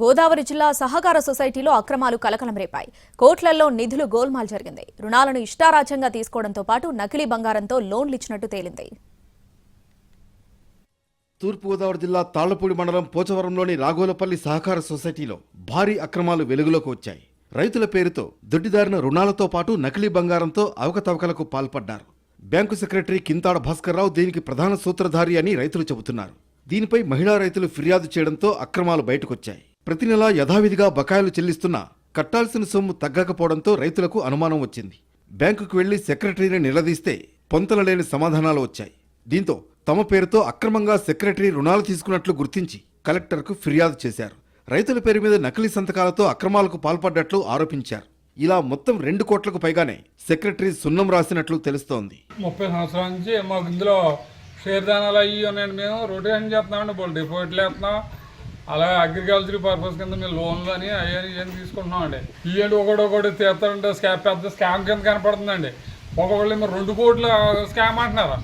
గోదావరి జిల్లా సహకార సొసైటీలో అక్రమాలు కలకలం రేపాయి కోట్లల్లో నిధులు గోల్మాల్ జరిగింది. రుణాలను ఇష్టారాజ్యంగా తీసుకోవడంతో పాటు నకిలీ బంగారంతో లోన్లు ఇచ్చినట్టు తేలింది. తూర్పుగోదావరి జిల్లా తాళ్ళపూడి మండలం పోచవరంలోని రాఘోలపల్లి సహకార సొసైటీలో భారీ అక్రమాలు వెలుగులోకి వచ్చాయి. రైతుల పేరుతో దొడ్డిదారిన రుణాలతో పాటు నకిలీ బంగారంతో అవకతవకలకు పాల్పడ్డారు. బ్యాంకు సెక్రటరీ కింతాడ భాస్కర్రావు దీనికి ప్రధాన సూత్రధారి అని రైతులు చెబుతున్నారు. దీనిపై మహిళా రైతులు ఫిర్యాదు చేయడంతో అక్రమాలు బయటకొచ్చాయి. ప్రతి నెలా యథావిధిగా బకాయిలు చెల్లిస్తున్నా కట్టాల్సిన సొమ్ము తగ్గకపోవడంతో రైతులకు అనుమానం వచ్చింది. బ్యాంకుకు వెళ్ళి సెక్రటరీని నిలదీస్తే పొంతనలేని సమాధానాలు వచ్చాయి. దీంతో తమ పేరుతో అక్రమంగా సెక్రటరీ రుణాలు తీసుకున్నట్లు గుర్తించి కలెక్టర్కు ఫిర్యాదు చేశారు. రైతుల పేరు మీద నకిలీ సంతకాలతో అక్రమాలకు పాల్పడ్డట్లు ఆరోపించారు. ఇలా మొత్తం రెండు కోట్లకు పైగానే సెక్రటరీ సున్నం రాసినట్లు తెలుస్తోంది. ముప్పై సంవత్సరాల నుంచి మాకు ఇందులో షేర్దానాలు అయ్యి ఉన్నాయండి మేము. రొటేషన్ చేస్తున్నామండి. బోల్ డిపాజిట్లు వేస్తున్నాం. అలాగే అగ్రికల్చర్ పర్పస్ కింద మేము లోన్లు అని అవన్నీ ఇవన్నీ తీసుకుంటున్నామండి. ఇవన్నీ ఒకటి ఒకటి తీస్తారంటే స్కామ్ పెద్ద స్కామ్ కింద కనపడుతుందండి. ఒక్కొక్కళ్ళు మీరు రెండు కోట్ల స్కామ్ అంటున్నారు?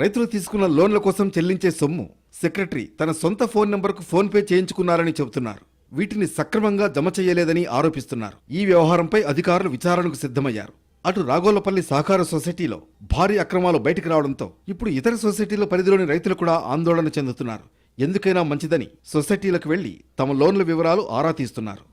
రైతులు తీసుకున్న లోన్ల కోసం చెల్లించే సొమ్ము సెక్రటరీ తన సొంత ఫోన్ నెంబర్కు ఫోన్ పే చేయించుకున్నారని చెబుతున్నారు. వీటిని సక్రమంగా జమ చేయలేదని ఆరోపిస్తున్నారు. ఈ వ్యవహారంపై అధికారులు విచారణకు సిద్ధమయ్యారు. అటు రాగోలపల్లి సహకార సొసైటీలో భారీ అక్రమాలు బయటకు రావడంతో ఇప్పుడు ఇతర సొసైటీల పరిధిలోని రైతులు కూడా ఆందోళన చెందుతున్నారు. ఎందుకైనా మంచిదని సొసైటీలకు వెళ్ళి తమ లోన్ల వివరాలు ఆరా తీస్తున్నారు.